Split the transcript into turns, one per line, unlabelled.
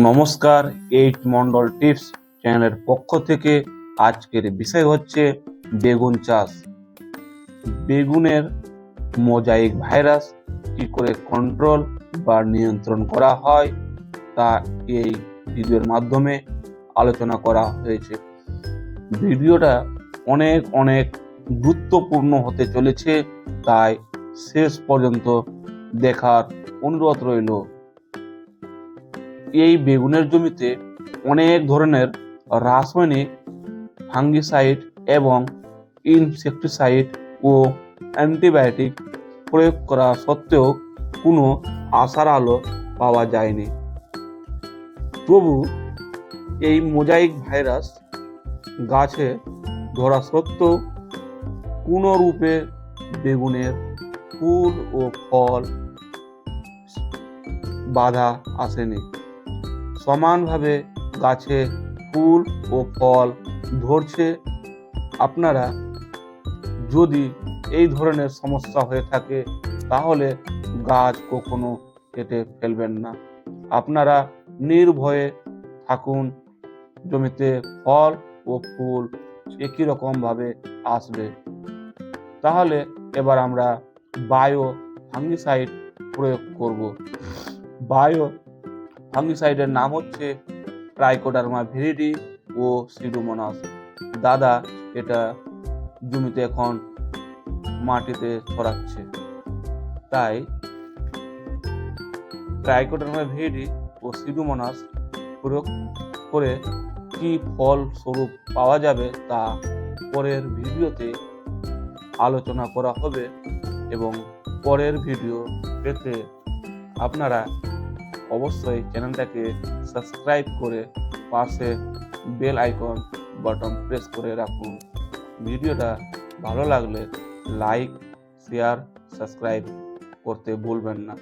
নমস্কার, eight Mondal tips চ্যানেলের পক্ষ থেকে আজকের বিষয় হচ্ছে বেগুন চাষ। বেগুনের মোজাইক ভাইরাস কি করে কন্ট্রোল বা নিয়ন্ত্রণ করা হয় তা এই ভিডিওর মাধ্যমে আলোচনা করা হয়েছে। ভিডিওটা অনেক অনেক গুরুত্বপূর্ণ হতে চলেছে, তাই শেষ পর্যন্ত দেখার অনুরোধ রইল এই বেগুনের জমিতে অনেক ধরনের রাসায়নিক ফাঙ্গিসাইড এবং ইনসেকটিসাইড ও অ্যান্টিবায়োটিক প্রয়োগ করা সত্ত্বেও কোনো আশার আলো পাওয়া যায়নি। তবু এই মোজাইক ভাইরাস গাছে ধরা সত্ত্বেও কোনো রূপে বেগুনের ফুল ও ফল বাধা আসেনি। সমানভাবে গাছে ফুল ও ফল ধরছে। আপনারা যদি এই ধরনের সমস্যা হয়ে থাকে, তাহলে গাছ কখনো কেটে ফেলবেন না। আপনারা নির্ভয়ে থাকুন, জমিতে ফল ও ফুল একই রকমভাবে আসবে। তাহলে এবার আমরা বায়ো ফাঙ্গিসাইড প্রয়োগ করব। বায়ো ফাঙ্গিসাইডের নাম হচ্ছে ট্রাইকোডার্মা ভিরিডি ও সিডোমোনাস দাদা এটা জমিতে এখন মাটিতে ছড়াচ্ছে। তাই ট্রাইকোডার্মা ভিরিডি ও সিডোমোনাস প্রয়োগ করে কি ফল স্বরূপ পাওয়া যাবে তা পরের ভিডিওতে আলোচনা করা হবে এবং পরের ভিডিও পেতে আপনারা অবশ্যই চ্যানেলটাকে সাবস্ক্রাইব করে পাশে বেল আইকন বাটন প্রেস করে রাখুন। ভিডিওটা ভালো লাগলে লাইক, শেয়ার, সাবস্ক্রাইব করতে ভুলবেন না।